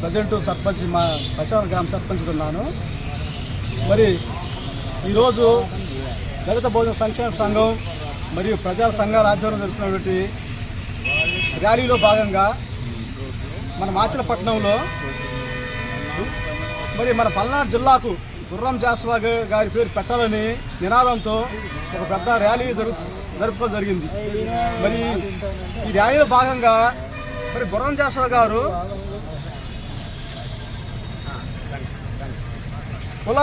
Present sarpanch మా పశ్చిమ గ్రామ సర్పంచ్గా ఉన్నాను. మరి ఈరోజు దళిత భోజన సంక్షేమ సంఘం మరియు ప్రజా సంఘాల ఆధ్వర్యంలో జరుగుతున్నటువంటి ర్యాలీలో భాగంగా మన మాచిలపట్నంలో మరి మన పల్నాడు జిల్లాకు గుర్రం జాస్వా గారి పేరు పెట్టాలని నినాదంతో ఒక పెద్ద ర్యాలీ జరు జరుపుకోవడం జరిగింది. మరి ఈ ర్యాలీలో భాగంగా మరి గుర్రం జాస్వా గారు కుల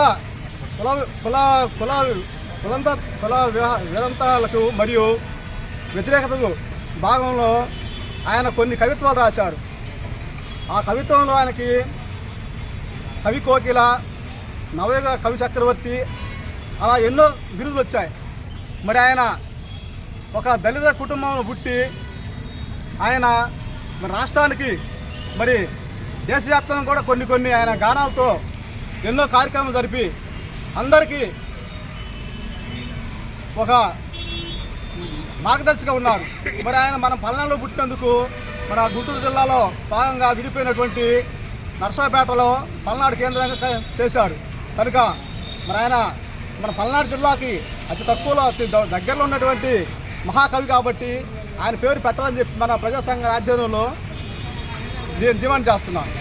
కుల కుల కుల కులంత కుల విరంతాలకు మరియు వ్యతిరేకతకు భాగంలో ఆయన కొన్ని కవిత్వాలు రాశారు. ఆ కవిత్వంలో ఆయనకి కవి కోకిల నవయుగ కవి చక్రవర్తి అలా ఎన్నో బిరుదులు వచ్చాయి. మరి ఆయన ఒక దళిత కుటుంబంలో పుట్టి ఆయన మన రాష్ట్రానికి మరి దేశవ్యాప్తంగా కూడా కొన్ని కొన్ని ఆయన గానాలతో ఎన్నో కార్యక్రమాలు జరిపి అందరికీ ఒక మార్గదర్శిగా ఉన్నారు. మరి ఆయన మన పల్నాడులో పుట్టినందుకు మన గుంటూరు జిల్లాలో భాగంగా విడిపోయినటువంటి నర్సాపేటలో పల్నాడు కేంద్రంగా చేశారు. కనుక మరి ఆయన మన పల్నాడు జిల్లాకి అతి తక్కువలో అతి దగ్గరలో ఉన్నటువంటి మహాకవి కాబట్టి ఆయన పేరు పెట్టాలని చెప్పి మన ప్రజా సంఘ ఆధ్వర్యంలో నేను డిమాండ్ చేస్తున్నాను.